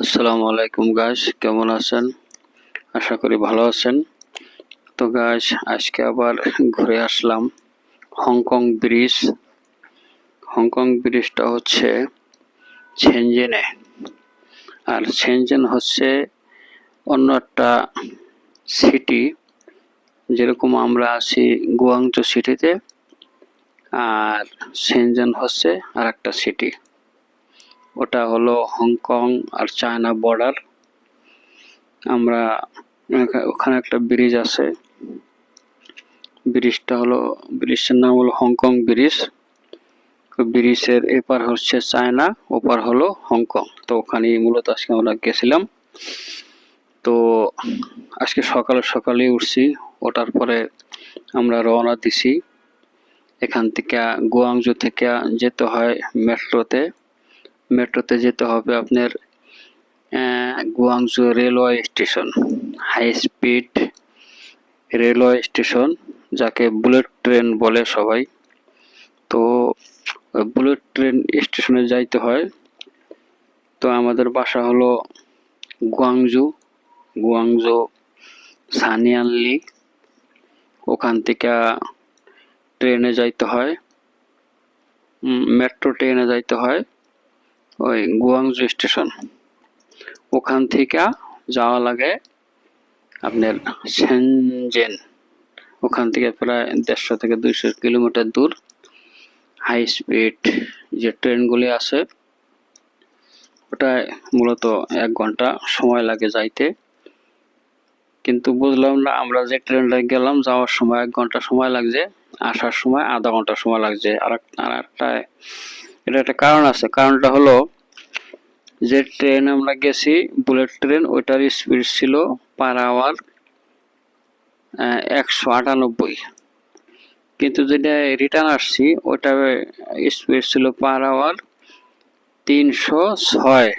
আসসালামু আলাইকুম গাছ কেমন আছেন? আশা করি ভালো আছেন। তো গাছ আজকে আবার ঘুরে আসলাম হংকং ব্রিজ হংকং ব্রিজটা হচ্ছে ছেনজেনে আর ছেনজেন হচ্ছে অন্য একটা সিটি যেরকম আমরা আছি গুয়াংজো সিটিতে আর সেনজেন হচ্ছে আর একটা সিটি ওটা হলো হংকং আর চায়না বর্ডার। আমরা ওখানে একটা ব্রিজ আছে। ব্রিজটা হলো ব্রিজটার নাম হলো হংকং ব্রিজ। ব্রিজের এপার হচ্ছে চায়না, ওপার হলো হংকং। তো ওখানে মূলত আজকে আমরা গেছিলাম। তো আজকে সকালে সকালেই উঠছি। ওঠার পরে আমরা রওনা দিছি। এখান থেকে গুয়াংজু থেকে যেতে হয় মেট্রোতে। মেট্রোতে যেতে হবে আপনার Guangzhou railway station. High speed railway station, যাকে বুলেট ট্রেন বলে সবাই। তো, বুলেট ট্রেন স্টেশনে যাইতে হয়। তো আমাদের বাসা হলো গুয়াংজু গুয়াংজু সানিয়ানলি ওখান থেকে ট্রেনে যাইতে হয়। মেট্রো ট্রেনে যাইতে হয়। ওই গুয়াংজু স্টেশন। ওখান থেকে যাওয়া লাগে আপনার সেনজেন। ওখান থেকে প্রায় দেড়শো থেকে দুইশো কিলোমিটার দূর। হাই স্পিড যে ট্রেনগুলি আছে, ওটায় মূলত এক ঘণ্টা সময় লাগে যাইতে। কিন্তু বুঝলাম না, আমরা যে ট্রেনটায় গেলাম, যাওয়ার সময় এক ঘণ্টা সময় লাগছে, আসার সময় আধা ঘণ্টা সময় লাগছে। আর আর একটা এটা একটা কারণ আছে। কারণটা হলো, যে ট্রেন আমরা গেছি বুলেট ট্রেন ওইটার স্পিড ছিল পার আওয়ার একশো আটানব্বই। কিন্তু যেটা রিটার্ন আসছি, ওইটার স্পিড ছিল পার আওয়ার তিনশো ছয়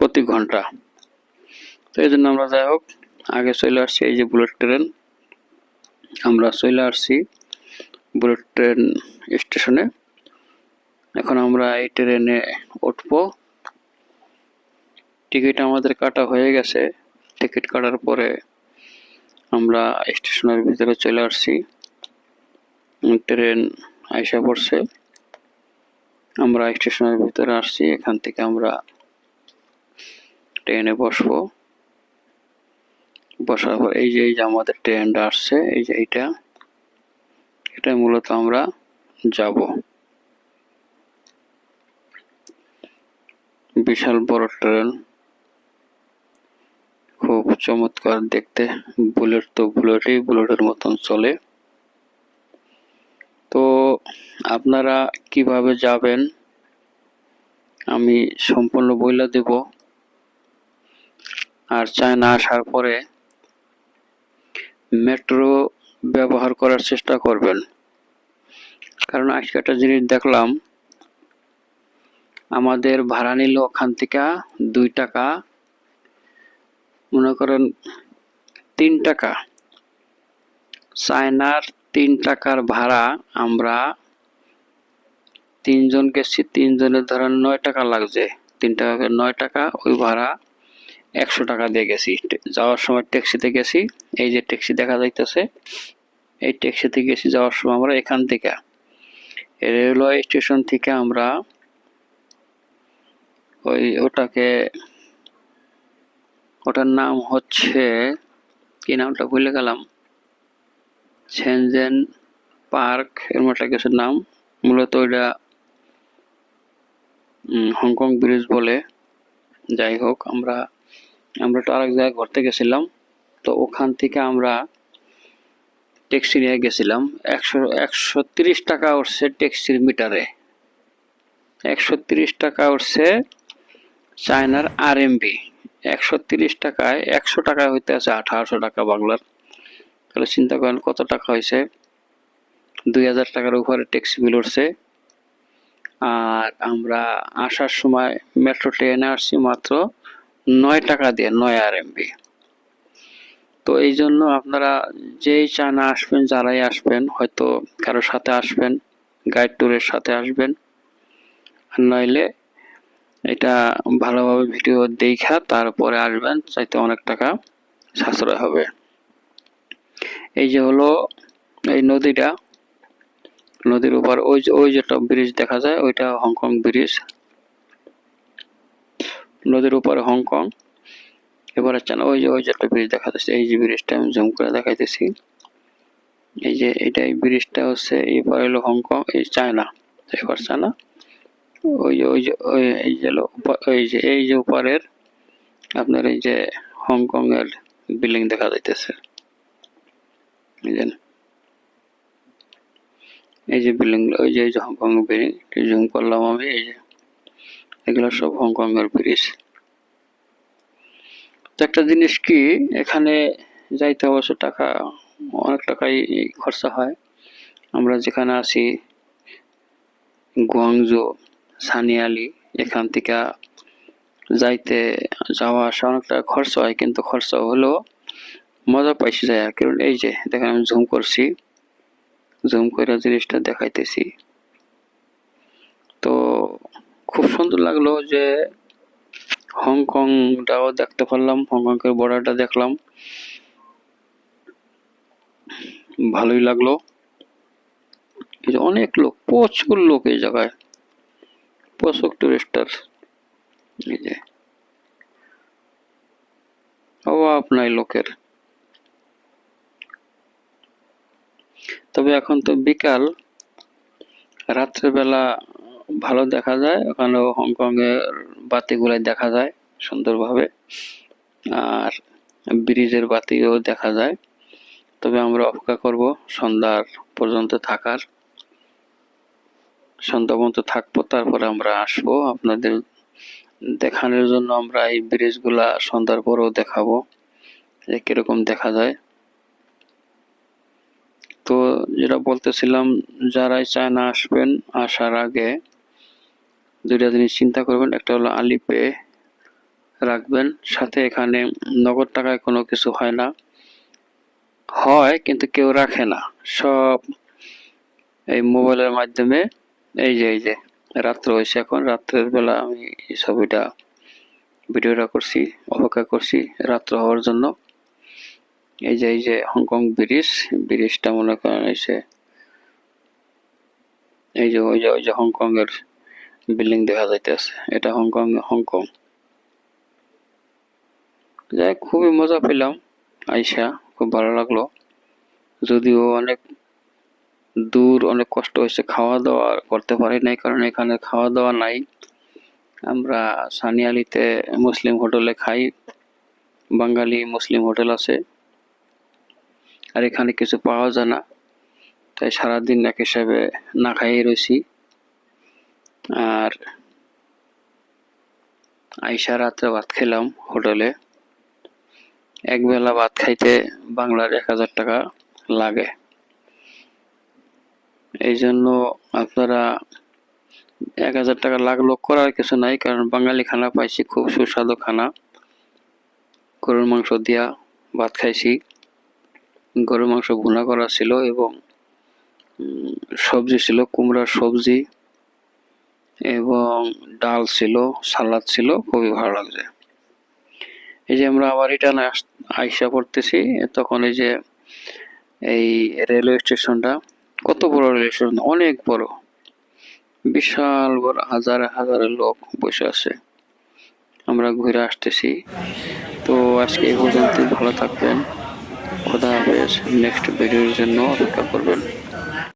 প্রতি ঘণ্টা। তো এই জন্য আমরা যাই হোক, আগে চলে আসছি এই যে বুলেট ট্রেন আমরা চলে আসছি বুলেট ট্রেন স্টেশনে এখন আমরা এই ট্রেনে উঠবো। টিকিট আমাদের কাটা হয়ে গেছে। টিকিট কাটার পরে আমরা স্টেশনের ভিতরে চলে আসছি। ট্রেন আইসা পড়ছে। আমরা স্টেশনের ভিতরে আসছি। এখান থেকে আমরা ট্রেনে বসবো। বসার পর এই যে এই যে আমাদের ট্রেনটা আসছে, এই যে এইটা এটা মূলত আমরা যাব। বিশাল বড় ট্রেন। খুব চমৎকার দেখতে। বুলেট তো বুলেটই বুলেটের মতন চলে। তো আপনারা কীভাবে যাবেন? আমি সম্পূর্ণ বইলা দেব। আর চায়না আসার পরে মেট্রো ব্যবহার করার চেষ্টা করবেন। কারণ আজকে একটা জিনিস দেখলাম আমাদের ভাড়া নিল ওখান থেকে দুই টাকা। মনে করেন তিন টাকা। চায়নার তিন টাকার ভাড়া আমরা তিনজন গেছি, তিনজনের ধরেন নয় টাকা লাগছে। তিন টাকা নয় টাকা, ওই ভাড়া একশো টাকা দিয়ে গেছি। যাওয়ার সময় ট্যাক্সিতে গেছি। এই যে ট্যাক্সি দেখা যাইতেছে, এই ট্যাক্সিতে গেছি, যাওয়ার সময় আমরা এখান থেকে। রেলওয়ে স্টেশন থেকে আমরা ওই ওটাকে, ওটার নাম হচ্ছে, কি নামটা ভুলে গেলাম? সেনজেন পার্ক এরকম একটা কিছুর নাম। মূলত ওইটা হংকং ব্রিজ বলে। যাই হোক, আমরা আমরা তো আরেক জায়গায় ঘুরতে গেছিলাম। তো ওখান থেকে আমরা ট্যাক্সি নিয়ে গেছিলাম। একশো একশো তিরিশ টাকা উঠছে ট্যাক্সির মিটারে। একশো তিরিশ টাকা উঠছে চায়নার আর এমবি একশো তিরিশ টাকায় একশো টাকা হইতে আছে আঠারোশো টাকা বাংলার। তাহলে চিন্তা করেন কত টাকা হয়েছে দুই হাজার টাকার উপরে ট্যাক্সি বিল উঠছে। আর আমরা আসার সময় মেট্রো ট্রেনে আসছি মাত্র নয় টাকা দিয়ে, নয় আর এমবি তো এই জন্য আপনারা যেই চায়না আসবেন, যারাই আসবেন, হয়তো কারোর সাথে আসবেন, গাইড ট্যুরের সাথে আসবেন। নইলে এটা ভালোভাবে ভিডিও দেখা, তারপরে আসবেন, চাইতে অনেক টাকা সাশ্রয় হবে। এই যে হলো এই নদীটা, নদীর উপর ওই যে, ওই যেটা ব্রিজ দেখা যায়, ওইটা হংকং ব্রিজ নদীর উপরে হংকং এবার হচ্ছে না ওই যে ওই যে একটা ব্রিজ দেখা যাচ্ছে, এই যে ব্রিজটা আমি জুম করে দেখাইতেছি। এই যে এটা এই ব্রিজটা হচ্ছে, এবার হলো হংকং এই চায়না এবার চায়না ওই যে ওই যে, ওই এই যে ওই যে, এই যে উপরের আপনার এই যে হংকং এর বিল্ডিং দেখা যাইতেছে। এই যে বিল্ডিং, ওই যে, এই যে হংকং বিল্ডিং জুম করলাম আমি, এই যে, এগুলো সব হংকং এর ব্রিজ। তো একটা জিনিস কি, এখানে যাইতে অবশ্য টাকা, অনেক টাকাই খরচা হয়। আমরা যেখানে আছি গুয়াংজু সানিয়ালি এখান থেকে যাইতে, যাওয়া আসা অনেকটা খরচ হয়, কিন্তু খরচ হলেও মজা পাইছি যায় কারণ এই যে, দেখেন আমি জুম করছি জুম করে জিনিসটা দেখাইতেছি। তো খুব সুন্দর লাগল যে হংকংটাও দেখতে পারলাম, হংকংয়ের বর্ডারটা দেখলাম। ভালোই লাগল। অনেক লোক, প্রচুর লোক এই জায়গায়। প্রচুর টুরিস্টার এই যে। অভাব নাই লোকের। তবে এখন তো বিকাল। রাত্রেবেলা ভালো দেখা যায়। ওখানেও হংকং এর বাতিগুলাই দেখা যায় সুন্দরভাবে। আর ব্রিজের বাতিও দেখা যায়। তবে আমরা অপেক্ষা করব সন্ধ্যার পর্যন্ত থাকার। সন্ধ্যা পর্যন্ত থাকব, তারপরে আমরা আসব। আপনাদের দেখানোর জন্য আমরা এই ব্রিজগুলা সন্ধ্যার পরেও দেখাবো, যে কীরকম দেখা যায়। তো যেটা বলতেছিলাম, যারাই চায়না আসবেন, আসার আগে দুইটা জিনিস চিন্তা করবেন। একটা হলো আলিপে রাখবেন, সাথে এখানে নগদ টাকায় কোনো কিছু হয় না। হয়, কিন্তু কেউ রাখে না। সব এই মোবাইলের মাধ্যমে এই যে এই যে, রাত্র হয়েছে এখন। রাত্রের বেলা আমি ছবিটা ভিডিওটা করছি, অপেক্ষা করছি রাত্র হওয়ার জন্য। এই যে এই যে হংকং ব্রিজ, ব্রিজটা মনে করেন এসে এই যে, ওই যে ওই যে হংকং এর বিল্ডিং দেখা যাইতেছে। এটা হংকং হংকং যাই খুবই মজা পেলাম, আইসা, খুব ভালো লাগল। যদিও অনেক দূর অনেক কষ্ট হয়েছে খাওয়া দাওয়া করতে পারি নাই কারণ এখানে খাওয়া দাওয়া নাই। আমরা সানিয়ালিতে মুসলিম হোটেলে খাই, বাঙালি মুসলিম হোটেল আছে। আর এখানে কিছু পাওয়া যায় না, তাই সারাদিন এক হিসাবে না খাইয়ে রয়েছি। আর আইসা রাত্রে ভাত খেলাম হোটেলে। এক বেলা ভাত খাইতে বাংলার এক হাজার টাকা লাগে। এই জন্য আপনারা এক হাজার টাকা লাখ লাগল করার কিছু নাই, কারণ বাঙালি খানা পাইছি, খুব সুস্বাদু খানা। গরুর মাংস দিয়া ভাত খাইছি। গরুর মাংস ভুনা করা ছিল এবং সবজি ছিল, কুমড়ার সবজি এবং ডাল ছিল, সালাদ ছিল, খুবই ভালো লাগছে। এই যে আমরা আবার রিটার্ন আইসা পড়তেছি, তখন এই যে এই রেলওয়ে স্টেশনটা কত বড় রিলেশন অনেক বড়। বিশাল বড়, হাজার হাজার লোক বসে আছে। আমরা ঘুরে আসতেছি। তো আজকে এই পর্যন্ত ভালো থাকবেন। খোদা হাফেজ। নেক্সট ভিডিওর জন্য অপেক্ষা করবেন।